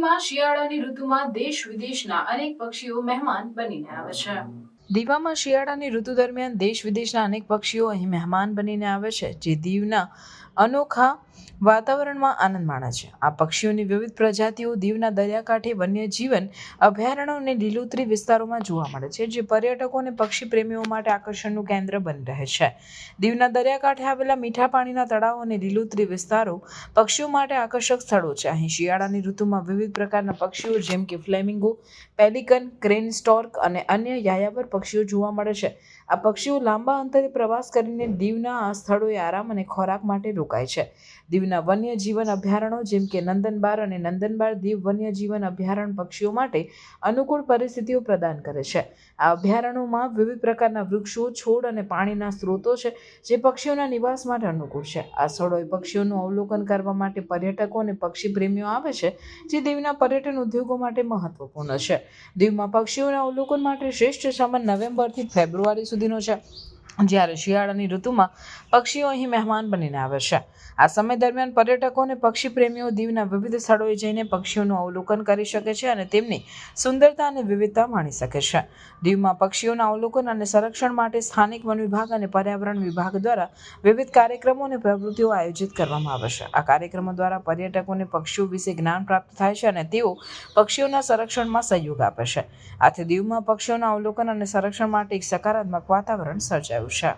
દીવમાં શિયાળાની ઋતુમાં દેશ વિદેશના અનેક પક્ષીઓ મહેમાન બનીને આવે છે. દીવામાં શિયાળાની ઋતુ દરમિયાન દેશ વિદેશના અનેક પક્ષીઓ અહીં મહેમાન બનીને આવે છે, જે દીવના અનોખા વાતાવરણમાં આનંદ માણે છે. આ પક્ષીઓની વિવિધ પ્રજાતિઓ દીવના દરિયાકાંઠે વન્યજીવન અભયારણ્યો અને લીલોતરી વિસ્તારોમાં જોવા મળે છે, જે પર્યટકો અને પક્ષી પ્રેમીઓ માટે આકર્ષણનું કેન્દ્ર બની રહે છે. દીવના દરિયાકાંઠે આવેલા મીઠા પાણીના તળાવો અને લીલોતરી વિસ્તારો પક્ષીઓ માટે આકર્ષક સ્થળો છે. અહીં શિયાળાની ઋતુમાં વિવિધ પ્રકારના પક્ષીઓ જેમ કે ફ્લેમિંગો, પેલિકન ક્રેન સ્ટોર્ક અને અન્ય યાયાવર પક્ષીઓ જોવા મળે છે. આ પક્ષીઓ લાંબા અંતરે પ્રવાસ કરીને દીવના આ સ્થળોએ આરામ અને ખોરાક માટે રોકાય છે. દીવના વન્યજીવન અભયારણ્યો જેમ કે નંદનબાર અને નંદનબાર દીવ વન્યજીવન અભયારણ્ય પક્ષીઓ માટે અનુકૂળ પરિસ્થિતિઓ પ્રદાન કરે છે. આ અભયારણ્યોમાં વિવિધ પ્રકારના વૃક્ષો, છોડ અને પાણીના સ્ત્રોતો છે જે પક્ષીઓના નિવાસ માટે અનુકૂળ છે. આ સ્થળોએ પક્ષીઓનું અવલોકન કરવા માટે પર્યટકો અને પક્ષી પ્રેમીઓ આવે છે, જે દીવના પર્યટન ઉદ્યોગો માટે મહત્વપૂર્ણ છે. દીવમાં પક્ષીઓના અવલોકન માટે શ્રેષ્ઠ સમય નવેમ્બરથી ફેબ્રુઆરી સુધીનો છે. જ્યારે શિયાળાની ઋતુમાં પક્ષીઓ અહીં મહેમાન બનીને આવે છે. આ સમય દરમિયાન પર્યટકો અને પક્ષી પ્રેમીઓ દીવના વિવિધ સ્થળોએ જઈને પક્ષીઓનું અવલોકન કરી શકે છે અને તેમની સુંદરતા અને વિવિધતા માણી શકે છે. દીવમાં પક્ષીઓના અવલોકન અને સંરક્ષણ માટે સ્થાનિક વન વિભાગ અને પર્યાવરણ વિભાગ દ્વારા વિવિધ કાર્યક્રમો અને પ્રવૃત્તિઓ આયોજિત કરવામાં આવે છે. આ કાર્યક્રમો દ્વારા પર્યટકોને પક્ષીઓ વિશે જ્ઞાન પ્રાપ્ત થાય છે અને તેઓ પક્ષીઓના સંરક્ષણમાં સહયોગ આપે છે. આથી દીવમાં પક્ષીઓના અવલોકન અને સંરક્ષણ માટે એક સકારાત્મક વાતાવરણ સર્જાયું 有事儿。